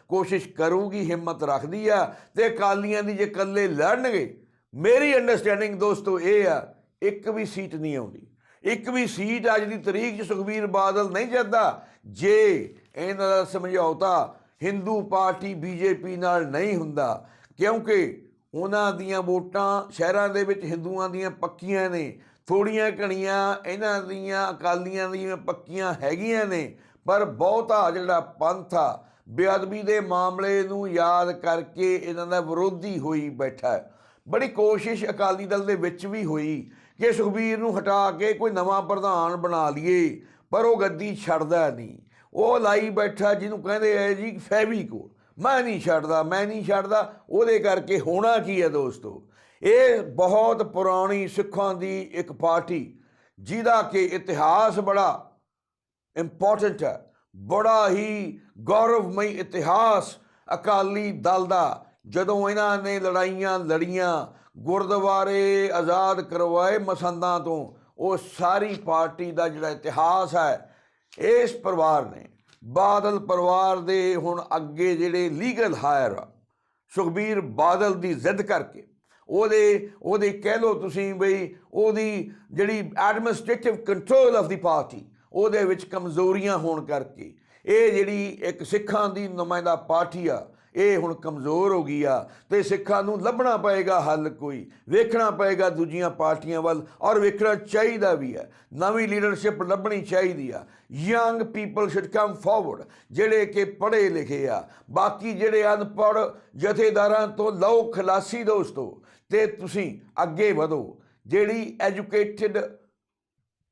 ਕੋਸ਼ਿਸ਼ ਕਰੂਗੀ, ਹਿੰਮਤ ਰੱਖਦੀ ਆ। ਤੇ ਅਕਾਲੀਆਂ ਦੀ ਜੇ ਕੱਲੇ ਲੜਨਗੇ, ਮੇਰੀ ਅੰਡਰਸਟੈਂਡਿੰਗ ਦੋਸਤੋ ਇਹ ਆ, ਇੱਕ ਵੀ ਸੀਟ ਨਹੀਂ ਆਉਂਦੀ। ਇੱਕ ਵੀ ਸੀਟ ਅੱਜ ਦੀ ਤਰੀਕ 'ਚ ਸੁਖਬੀਰ ਬਾਦਲ ਨਹੀਂ ਜਿੱਤਦਾ, ਜੇ ਇਹਨਾਂ ਦਾ ਸਮਝੌਤਾ ਹਿੰਦੂ ਪਾਰਟੀ ਬੀਜੇਪੀ ਨਾਲ ਨਹੀਂ ਹੁੰਦਾ, ਕਿਉਂਕਿ ਉਹਨਾਂ ਦੀਆਂ ਵੋਟਾਂ ਸ਼ਹਿਰਾਂ ਦੇ ਵਿੱਚ ਹਿੰਦੂਆਂ ਦੀਆਂ ਪੱਕੀਆਂ ਨੇ ਥੋੜੀਆਂ ਘਣੀਆਂ ਇਹਨਾਂ ਦੀਆਂ, ਅਕਾਲੀਆਂ ਦੀਆਂ ਪੱਕੀਆਂ ਹੈਗੀਆਂ ਨੇ, ਪਰ ਬਹੁਤਾ ਜਿਹੜਾ ਪੰਥ ਆ, ਬੇਅਦਬੀ ਦੇ ਮਾਮਲੇ ਨੂੰ ਯਾਦ ਕਰਕੇ ਇਹਨਾਂ ਦਾ ਵਿਰੋਧੀ ਹੋਈ ਬੈਠਾ ਹੈ। ਬੜੀ ਕੋਸ਼ਿਸ਼ ਅਕਾਲੀ ਦਲ ਦੇ ਵਿੱਚ ਵੀ ਹੋਈ ਕਿ ਸੁਖਬੀਰ ਨੂੰ ਹਟਾ ਕੇ ਕੋਈ ਨਵਾਂ ਪ੍ਰਧਾਨ ਬਣਾ ਲਈਏ, ਪਰ ਉਹ ਗੱਦੀ ਛੱਡਦਾ ਨਹੀਂ। ਉਹ ਲਾਈ ਬੈਠਾ ਜਿਹਨੂੰ ਕਹਿੰਦੇ ਆ ਜੀ ਫੈਵੀਕੋਲ ਮੈਂ ਨਹੀਂ ਛੱਡਦਾ, ਮੈਂ ਨਹੀਂ ਛੱਡਦਾ, ਉਹਦੇ ਕਰਕੇ ਹੋਣਾ ਕੀ ਹੈ ਦੋਸਤੋ? ਇਹ ਬਹੁਤ ਪੁਰਾਣੀ ਸਿੱਖਾਂ ਦੀ ਇੱਕ ਪਾਰਟੀ, ਜਿਹਦਾ ਕਿ ਇਤਿਹਾਸ ਬੜਾ ਇੰਪੋਰਟੈਂਟ ਹੈ, ਬੜਾ ਹੀ ਗੌਰਵਮਈ ਇਤਿਹਾਸ ਅਕਾਲੀ ਦਲ ਦਾ, ਜਦੋਂ ਇਹਨਾਂ ਨੇ ਲੜਾਈਆਂ ਲੜੀਆਂ, ਗੁਰਦੁਆਰੇ ਆਜ਼ਾਦ ਕਰਵਾਏ ਮਸੰਦਾਂ ਤੋਂ, ਉਹ ਸਾਰੀ ਪਾਰਟੀ ਦਾ ਜਿਹੜਾ ਇਤਿਹਾਸ ਹੈ, ਇਸ ਪਰਿਵਾਰ ਨੇ, ਬਾਦਲ ਪਰਿਵਾਰ ਦੇ ਹੁਣ ਅੱਗੇ ਜਿਹੜੇ ਲੀਗਲ ਹਾਇਰ ਆ, ਸੁਖਬੀਰ ਬਾਦਲ ਦੀ ਜ਼ਿੱਦ ਕਰਕੇ ਉਹਦੇ ਉਹਦੇ ਕਹਿ ਲਓ ਤੁਸੀਂ ਬਈ ਉਹਦੀ ਜਿਹੜੀ administrative control of the party ਉਹਦੇ ਵਿੱਚ ਕਮਜ਼ੋਰੀਆਂ ਹੋਣ ਕਰਕੇ, ਇਹ ਜਿਹੜੀ ਇੱਕ ਸਿੱਖਾਂ ਦੀ ਨੁਮਾਇੰਦਾ ਪਾਰਟੀ ਆ, ਇਹ ਹੁਣ ਕਮਜ਼ੋਰ ਹੋ ਗਈ ਆ, ਤੇ ਸਿੱਖਾਂ ਨੂੰ ਲੱਭਣਾ ਪਏਗਾ ਹੱਲ ਕੋਈ, ਵੇਖਣਾ ਪਏਗਾ ਦੂਜੀਆਂ ਪਾਰਟੀਆਂ ਵੱਲ, ਔਰ ਵੇਖਣਾ ਚਾਹੀਦਾ ਵੀ ਹੈ ਨਵੀਂ ਲੀਡਰਸ਼ਿਪ ਲੱਭਣੀ ਚਾਹੀਦੀ ਆ। Young people should come forward ਜਿਹੜੇ ਕਿ ਪੜ੍ਹੇ ਲਿਖੇ ਆ, ਬਾਕੀ ਜਿਹੜੇ ਅਨਪੜ੍ਹ ਜਥੇਦਾਰਾਂ ਤੋਂ ਲਓ ਖਲਾਸੀ ਦੋਸਤੋ ਤੇ ਤੁਸੀਂ ਅੱਗੇ ਵਧੋ। ਜਿਹੜੀ ਐਜੂਕੇਟਿਡ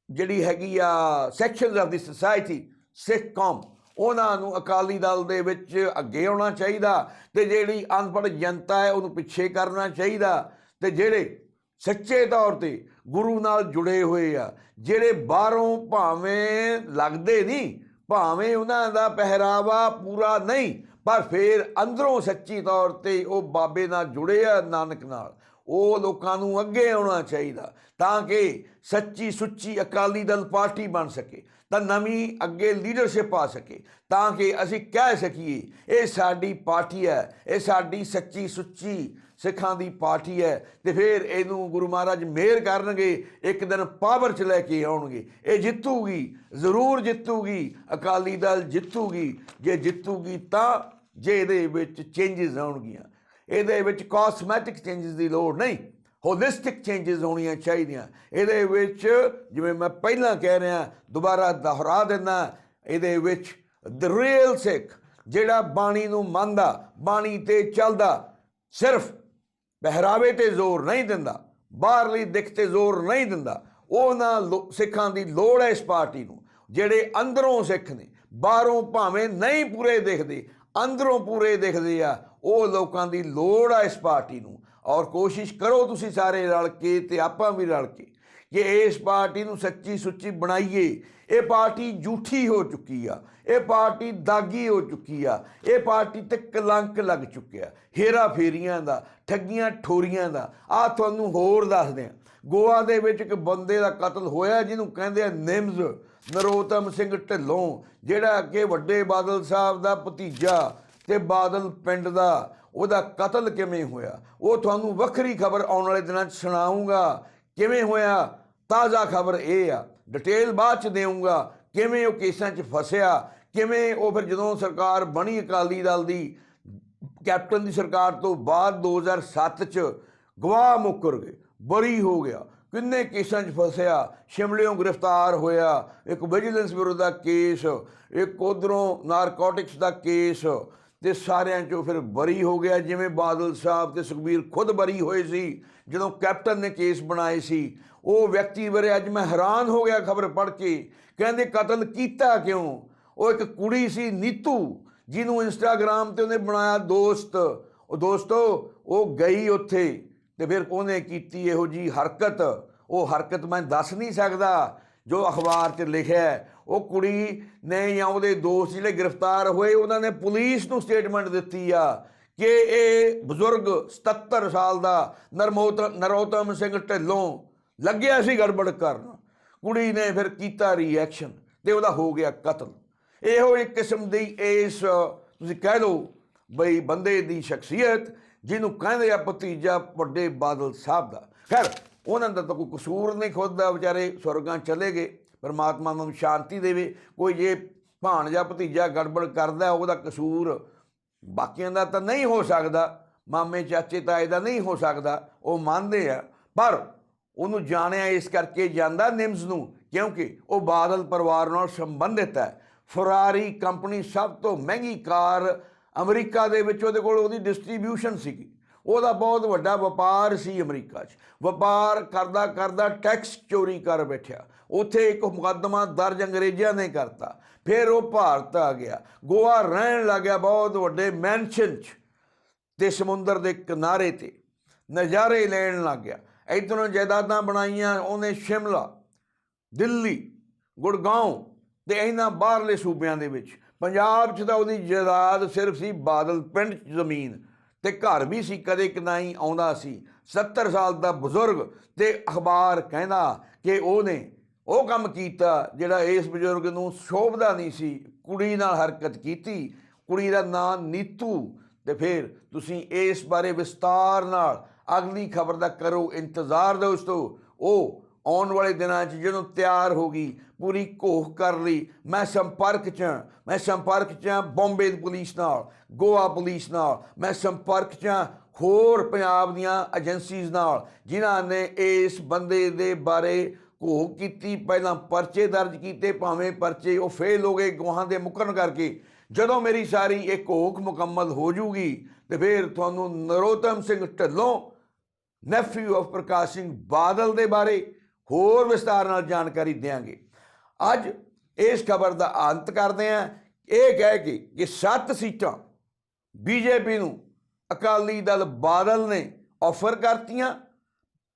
ਜਿਹੜੀ ਹੈਗੀ ਆ sections of the society Sikh ਕੌਮ ਉਹਨਾਂ ਨੂੰ ਅਕਾਲੀ ਦਲ ਦੇ ਵਿੱਚ ਅੱਗੇ ਆਉਣਾ ਚਾਹੀਦਾ ਤੇ ਜਿਹੜੀ ਅਨਪੜ੍ਹ ਜਨਤਾ ਹੈ ਉਹਨੂੰ ਪਿੱਛੇ ਕਰਨਾ ਚਾਹੀਦਾ ਤੇ ਜਿਹੜੇ ਸੱਚੇ ਤੌਰ ਤੇ ਗੁਰੂ ਨਾਲ ਜੁੜੇ ਹੋਏ ਆ, ਜਿਹੜੇ ਬਾਹਰੋਂ ਭਾਵੇਂ ਲੱਗਦੇ ਨਹੀਂ, ਭਾਵੇਂ ਉਹਨਾਂ ਦਾ ਪਹਿਰਾਵਾ ਪੂਰਾ ਨਹੀਂ, ਪਰ ਫਿਰ ਅੰਦਰੋਂ ਸੱਚੀ ਤੌਰ ਤੇ ਉਹ ਬਾਬੇ ਨਾਲ ਜੁੜੇ ਆ ਨਾਨਕ ਨਾਲ। ਉਹ ਲੋਕਾਂ ਨੂੰ ਅੱਗੇ ਆਉਣਾ ਚਾਹੀਦਾ ਤਾਂ ਕਿ ਸੱਚੀ ਸੁੱਚੀ ਅਕਾਲੀ ਦਲ ਪਾਰਟੀ ਬਣ ਸਕੇ, ਤਾਂ ਨਵੀਂ ਅੱਗੇ ਲੀਡਰਸ਼ਿਪ ਆ ਸਕੇ, ਤਾਂ ਕਿ ਅਸੀਂ ਕਹਿ ਸਕੀਏ, ਇਹ ਸਾਡੀ ਪਾਰਟੀ ਹੈ, ਇਹ ਸਾਡੀ ਸੱਚੀ ਸੁੱਚੀ ਸਿੱਖਾਂ ਦੀ ਪਾਰਟੀ ਹੈ, ਤੇ ਫਿਰ ਇਹਨੂੰ ਗੁਰੂ ਮਹਾਰਾਜ ਮਿਹਰ ਕਰਨਗੇ, ਇੱਕ ਦਿਨ ਪਾਵਰ ਚ ਲੈ ਕੇ ਆਉਣਗੇ। ਇਹ ਜਿੱਤੂਗੀ, ਜ਼ਰੂਰ ਜਿੱਤੂਗੀ, ਅਕਾਲੀ ਦਲ ਜਿੱਤੂਗੀ, ਜੇ ਜਿੱਤੂਗੀ ਤਾਂ ਜੇ ਇਹਦੇ ਵਿੱਚ ਚੇਂਜਸ ਆਉਣਗੀਆਂ। ਇਹਦੇ ਵਿੱਚ ਕਾਸਮੈਟਿਕ ਚੇਂਜਸ ਦੀ ਲੋੜ ਨਹੀਂ। ਹੋਲਿਸਟਿਕ ਚੇਂਜਸ ਹੋਣੀਆਂ ਚਾਹੀਦੀਆਂ। ਇਹਦੇ ਵਿੱਚ ਜਿਵੇਂ ਮੈਂ ਪਹਿਲਾਂ ਕਹਿ ਰਿਹਾ, ਦੁਬਾਰਾ ਦੁਹਰਾ ਦਿੰਦਾ, ਇਹਦੇ ਵਿੱਚ ਦ ਰੀਅਲ ਸਿੱਖ ਜਿਹੜਾ ਬਾਣੀ ਨੂੰ ਮੰਨਦਾ, ਬਾਣੀ ਤੇ ਚੱਲਦਾ, ਸਿਰਫ ਪਹਿਰਾਵੇ ਤੇ ਜ਼ੋਰ ਨਹੀਂ ਦਿੰਦਾ, ਬਾਹਰਲੀ ਦਿੱਖ ਤੇ ਜ਼ੋਰ ਨਹੀਂ ਦਿੰਦਾ। ਉਹਨਾਂ ਲੋ- ਸਿੱਖਾਂ ਦੀ ਲੋੜ ਹੈ ਇਸ ਪਾਰਟੀ ਨੂੰ। ਜਿਹੜੇ ਅੰਦਰੋਂ ਸਿੱਖ ਨੇ, ਬਾਹਰੋਂ ਭਾਵੇਂ ਨਹੀਂ ਪੂਰੇ ਦਿਖਦੇ, ਅੰਦਰੋਂ ਪੂਰੇ ਦਿਖਦੇ ਆ ਉਹ ਲੋਕਾਂ ਦੀ ਲੋੜ ਆ ਇਸ ਪਾਰਟੀ ਨੂੰ। ਔਰ ਕੋਸ਼ਿਸ਼ ਕਰੋ ਤੁਸੀਂ ਸਾਰੇ ਰਲ ਕੇ ਤੇ ਆਪਾਂ ਵੀ ਰਲ ਕੇ ਕਿ ਇਸ ਪਾਰਟੀ ਨੂੰ ਸੱਚੀ ਸੁੱਚੀ ਬਣਾਈਏ। ਇਹ ਪਾਰਟੀ ਝੂਠੀ ਹੋ ਚੁੱਕੀ ਆ। ਇਹ ਪਾਰਟੀ ਦਾਗੀ ਹੋ ਚੁੱਕੀ ਆ। ਇਹ ਪਾਰਟੀ ਤੇ ਕਲੰਕ ਲੱਗ ਚੁੱਕਿਆ। ਹੇਰਾ ਫੇਰੀਆਂ ਦਾ, ਠੱਗੀਆਂ ਠੋਰੀਆਂ ਦਾ। ਆ ਤੁਹਾਨੂੰ ਹੋਰ ਦੱਸਦੇ ਆ। ਗੋਆ ਦੇ ਵਿੱਚ ਇੱਕ ਬੰਦੇ ਦਾ ਕਤਲ ਹੋਇਆ ਜਿਹਨੂੰ ਕਹਿੰਦੇ ਆ ਨਿਮਜ਼। ਨਰੋਤਮ ਸਿੰਘ ਢਿੱਲੋਂ, ਜਿਹੜਾ ਅੱਗੇ ਵੱਡੇ ਬਾਦਲ ਸਾਹਿਬ ਦਾ ਭਤੀਜਾ ਤੇ ਬਾਦਲ ਪਿੰਡ ਦਾ, ਉਹਦਾ ਕਤਲ ਕਿਵੇਂ ਹੋਇਆ? ਉਹ ਤੁਹਾਨੂੰ ਵੱਖਰੀ ਖਬਰ ਆਉਣ ਵਾਲੇ ਦਿਨਾਂ 'ਚ ਸੁਣਾਉਂਗਾ ਕਿਵੇਂ ਹੋਇਆ? ਤਾਜ਼ਾ ਖਬਰ ਇਹ ਆ। ਡਿਟੇਲ ਬਾਅਦ 'ਚ ਦੇਵਾਂਗਾ ਕਿਵੇਂ ਉਹ ਕੇਸਾਂ 'ਚ ਫਸਿਆ, ਕਿਵੇਂ ਉਹ ਫਿਰ ਜਦੋਂ ਸਰਕਾਰ ਬਣੀ ਅਕਾਲੀ ਦਲ ਦੀ, ਕੈਪਟਨ ਦੀ ਸਰਕਾਰ ਤੋਂ ਬਾਅਦ 2007 ਚ ਗਵਾਹ ਮੁੱਕਰ ਗਏ, ਬਰੀ ਹੋ ਗਿਆ। ਕਿੰਨੇ ਕੇਸਾਂ 'ਚ ਫਸਿਆ? ਸ਼ਿਮਲਿਓਂ ਗ੍ਰਿਫਤਾਰ ਹੋਇਆ, ਇੱਕ ਵਿਜੀਲੈਂਸ ਬਿਊਰੋ ਦਾ ਕੇਸ, ਇੱਕ ਉਧਰੋਂ ਨਾਰਕੋਟਿਕਸ ਦਾ ਕੇਸ ਤੇ ਸਾਰਿਆਂ 'ਚੋਂ ਫਿਰ ਬਰੀ ਹੋ ਗਿਆ, ਜਿਵੇਂ ਬਾਦਲ ਸਾਹਿਬ ਤੇ ਸੁਖਬੀਰ ਖੁਦ ਬਰੀ ਹੋਏ ਸੀ, ਜਦੋਂ ਕੈਪਟਨ ਨੇ ਕੇਸ ਬਣਾਏ ਸੀ, ਉਹ ਵਿਅਕਤੀ ਬਾਰੇ ਅੱਜ ਮੈਂ ਹੈਰਾਨ ਹੋ ਗਿਆ ਖਬਰ ਪੜ੍ਹ ਕੇ, ਕਹਿੰਦੇ ਕਤਲ ਕੀਤਾ ਕਿਉਂ? ਉਹ ਇੱਕ ਕੁੜੀ ਸੀ ਨੀਤੂ, ਜਿਹਨੂੰ ਇੰਸਟਾਗ੍ਰam ਤੇ ਉਹਨੇ ਬਣਾਇਆ ਦੋਸਤ। ਉਹ ਦੋਸਤੋ, ਉਹ ਗਈ ਉੱਥੇ ਤੇ ਫਿਰ ਉਹਨੇ ਕੀਤੀ ਇਹੋ ਜੀ ਹਰਕਤ। ਉਹ ਹਰਕਤ ਮੈਂ ਦੱਸ ਨਹੀਂ ਸਕਦਾ, ਜੋ ਅਖਬਾਰ 'ਚ ਲਿਖਿਆ ਉਹ ਕੁੜੀ ਨੇ ਜਾਂ ਉਹਦੇ ਦੋਸਤ ਜਿਹੜੇ ਗ੍ਰਿਫਤਾਰ ਹੋਏ, ਉਹਨਾਂ ਨੇ ਪੁਲਿਸ ਨੂੰ ਸਟੇਟਮੈਂਟ ਦਿੱਤੀ ਆ ਕਿ ਇਹ ਬਜ਼ੁਰਗ 77 ਸਾਲ ਦਾ ਨਰਮੋਤ, ਨਰੋਤਮ ਸਿੰਘ ਢਿੱਲੋਂ ਲੱਗਿਆ ਸੀ ਗੜਬੜ ਕਰਨ। ਕੁੜੀ ਨੇ ਫਿਰ ਕੀਤਾ ਰਿਐਕਸ਼ਨ ਤੇ ਉਹਦਾ ਹੋ ਗਿਆ ਕਤਲ। ਇਹੋ ਇੱਕ ਕਿਸਮ ਦੀ ਇਸ, ਤੁਸੀਂ ਕਹਿ ਲਓ ਬਈ ਬੰਦੇ ਦੀ ਸ਼ਖਸੀਅਤ ਜਿਹਨੂੰ ਕਹਿੰਦੇ ਆ ਭਤੀਜਾ ਵੱਡੇ ਬਾਦਲ ਸਾਹਿਬ ਦਾ। ਖੈਰ, ਉਹਨਾਂ ਦਾ ਤਾਂ ਕੋਈ ਕਸੂਰ ਨਹੀਂ ਖੁਦ ਦਾ, ਵਿਚਾਰੇ ਸਵਰਗਾਂ ਚਲੇ ਗਏ। ਪਰਮਾਤਮਾ ਨੂੰ ਸ਼ਾਂਤੀ ਦੇਵੇ, ਕੋਈ ਜੇ ਭਾਣ ਜਾਂ ਭਤੀਜਾ ਗੜਬੜ ਕਰਦਾ, ਉਹਦਾ ਕਸੂਰ ਬਾਕੀਆਂ ਦਾ ਤਾਂ ਨਹੀਂ ਹੋ ਸਕਦਾ, ਮਾਮੇ ਚਾਚੇ ਤਾਏ ਦਾ ਨਹੀਂ ਹੋ ਸਕਦਾ, ਉਹ ਮੰਨਦੇ ਆ। ਪਰ ਉਹਨੂੰ ਜਾਣਿਆ ਇਸ ਕਰਕੇ ਜਾਂਦਾ ਨਿਮਸ ਨੂੰ, ਕਿਉਂਕਿ ਉਹ ਬਾਦਲ ਪਰਿਵਾਰ ਨਾਲ ਸੰਬੰਧਿਤ ਹੈ। ਫਰਾਰੀ ਕੰਪਨੀ ਸਭ ਤੋਂ ਮਹਿੰਗੀ ਕਾਰ ਅਮਰੀਕਾ ਦੇ ਵਿੱਚ ਉਹਦੇ ਕੋਲ ਉਹਦੀ ਡਿਸਟ੍ਰੀਬਿਊਸ਼ਨ ਸੀਗੀ। ਉਹਦਾ ਬਹੁਤ ਵੱਡਾ ਵਪਾਰ ਸੀ ਅਮਰੀਕਾ 'ਚ। ਵਪਾਰ ਕਰਦਾ ਕਰਦਾ ਟੈਕਸ ਚੋਰੀ ਕਰ ਬੈਠਿਆ। ਉੱਥੇ ਇੱਕ ਮੁਕੱਦਮਾ ਦਰਜ ਅੰਗਰੇਜ਼ਾਂ ਨੇ ਕਰਤਾ। ਫਿਰ ਉਹ ਭਾਰਤ ਆ ਗਿਆ। ਗੋਆ ਰਹਿਣ ਲੱਗਿਆ ਬਹੁਤ ਵੱਡੇ ਮੈਂਸ਼ਨ 'ਚ ਤੇ ਸਮੁੰਦਰ ਦੇ ਕਿਨਾਰੇ ਤੇ। ਨਜ਼ਾਰੇ ਲੈਣ ਲੱਗ ਗਿਆ। ਇਧਰੋਂ ਜਾਇਦਾਦਾਂ ਬਣਾਈਆਂ, ਉਹਨੇ ਸ਼ਿਮਲਾ, ਦਿੱਲੀ ਗੁੜਗਾਉਂ ਤੇ ਇਹਨਾਂ ਬਾਹਰਲੇ ਸੂਬਿਆਂ ਦੇ ਵਿੱਚ। ਪੰਜਾਬ 'ਚ ਤਾਂ ਉਹਦੀ ਜਾਇਦਾਦ ਸਿਰਫ ਸੀ ਬਾਦਲ ਪਿੰਡ 'ਚ ਜ਼ਮੀਨ ਤੇ ਘਰ ਵੀ ਸੀ, ਕਦੇ ਕਦਾਈ ਆਉਂਦਾ ਸੀ। 70 ਸਾਲ ਦਾ ਬਜ਼ੁਰਗ ਤੇ ਅਖਬਾਰ ਕਹਿੰਦਾ ਕਿ ਉਹਨੇ ਉਹ ਕੰਮ ਕੀਤਾ ਜਿਹੜਾ ਇਸ ਬਜ਼ੁਰਗ ਨੂੰ ਸ਼ੋਭਦਾ ਨਹੀਂ ਸੀ, ਕੁੜੀ ਨਾਲ ਹਰਕਤ ਕੀਤੀ, ਕੁੜੀ ਦਾ ਨਾਂ ਨੀਤੂ। ਤੇ ਫਿਰ ਤੁਸੀਂ ਇਸ ਬਾਰੇ ਵਿਸਤਾਰ ਨਾਲ ਅਗਲੀ ਖਬਰ ਦਾ ਕਰੋ ਇੰਤਜ਼ਾਰ ਦੋਸਤੋ। ਉਹ ਆਉਣ ਵਾਲੇ ਦਿਨਾਂ 'ਚ ਜਦੋਂ ਤਿਆਰ ਹੋ ਗਈ, ਪੂਰੀ ਘੋਖ ਕਰ ਲਈ, ਮੈਂ ਸੰਪਰਕ 'ਚ ਮੈਂ ਸੰਪਰਕ 'ਚ ਹਾਂ ਬੰਬੇ ਦੀ ਪੁਲਿਸ ਨਾਲ, ਗੋਆ ਪੁਲਿਸ ਨਾਲ, ਮੈਂ ਸੰਪਰਕ 'ਚ ਹਾਂ ਹੋਰ ਪੰਜਾਬ ਦੀਆਂ ਏਜੰਸੀਜ਼ ਨਾਲ, ਜਿਨ੍ਹਾਂ ਨੇ ਇਸ ਬੰਦੇ ਦੇ ਬਾਰੇ ਘੋਖ ਕੀਤੀ, ਪਹਿਲਾਂ ਪਰਚੇ ਦਰਜ ਕੀਤੇ, ਭਾਵੇਂ ਪਰਚੇ ਉਹ ਫੇਲ ਹੋ ਗਏ ਗਵਾਹਾਂ ਦੇ ਮੁਕਰਨ ਕਰਕੇ। ਜਦੋਂ ਮੇਰੀ ਸਾਰੀ ਇਹ ਘੋਖ ਮੁਕੰਮਲ ਹੋ ਜੂਗੀ, ਤੇ ਫਿਰ ਤੁਹਾਨੂੰ ਨਰੋਤਮ ਸਿੰਘ ਢਿੱਲੋਂ ਨੈਫਿਊ ਆਫ ਪ੍ਰਕਾਸ਼ ਸਿੰਘ ਬਾਦਲ ਦੇ ਬਾਰੇ ਹੋਰ ਵਿਸਤਾਰ ਨਾਲ ਜਾਣਕਾਰੀ ਦੇਵਾਂਗੇ ਅੱਜ ਇਸ ਖਬਰ ਦਾ ਅੰਤ ਕਰਦੇ ਹਾਂ ਇਹ ਕਹਿ ਕੇ ਕਿ ਸੱਤ ਸੀਟਾਂ ਬੀਜੇਪੀ ਨੂੰ ਅਕਾਲੀ ਦਲ ਬਾਦਲ ਨੇ ਆਫਰ ਕਰਤੀਆਂ।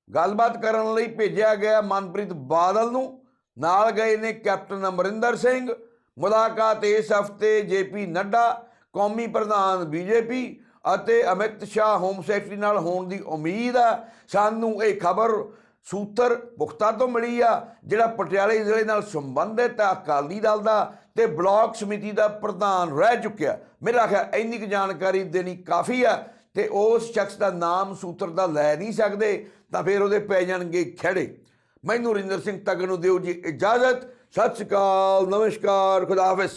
ਗੱਲਬਾਤ ਕਰਨ ਲਈ ਭੇਜਿਆ ਗਿਆ ਮਨਪ੍ਰੀਤ ਬਾਦਲ ਨੂੰ। ਨਾਲ ਗਏ ਨੇ ਕੈਪਟਨ ਅਮਰਿੰਦਰ ਸਿੰਘ। ਮੁਲਾਕਾਤ ਇਸ ਹਫ਼ਤੇ ਜੇਪੀ ਨੱਡਾ, ਕੌਮੀ ਪ੍ਰਧਾਨ ਬੀਜੇਪੀ ਅਤੇ ਅਮਿਤ ਸ਼ਾਹ ਹੋਮ ਸੈਕਟਰੀ ਨਾਲ ਹੋਣ ਦੀ ਉਮੀਦ ਆ। ਸਾਨੂੰ ਇਹ ਖਬਰ ਸੂਤਰ ਪੁਖਤਾ ਤੋਂ ਮਿਲੀ ਆ, ਜਿਹੜਾ ਪਟਿਆਲੇ ਜ਼ਿਲ੍ਹੇ ਨਾਲ ਸੰਬੰਧਿਤ ਆ ਅਕਾਲੀ ਦਲ ਦਾ ਤੇ ਬਲਾਕ ਸਮਿਤੀ ਦਾ ਪ੍ਰਧਾਨ ਰਹਿ ਚੁੱਕਿਆ। ਮੇਰਾ ਖਿਆਲ ਇੰਨੀ ਕੁ ਜਾਣਕਾਰੀ ਦੇਣੀ ਕਾਫੀ ਆ ਤੇ ਉਸ ਸ਼ਖਸ ਦਾ ਨਾਮ ਸੂਤਰ ਦਾ ਲੈ ਨਹੀਂ ਸਕਦੇ। ਤਾਂ ਫਿਰ ਉਹਦੇ ਪੈ ਜਾਣਗੇ ਖੜੇ ਮੈਨੂੰ ਰਿੰਦਰ ਸਿੰਘ ਤੱਕ ਨੂੰ ਦਿਓ ਜੀ ਇਜਾਜ਼ਤ। ਸਤਿ ਸ਼੍ਰੀ ਅਕਾਲ, ਨਮਸਕਾਰ, ਖੁਦਾ ਹਾਫਿਜ਼।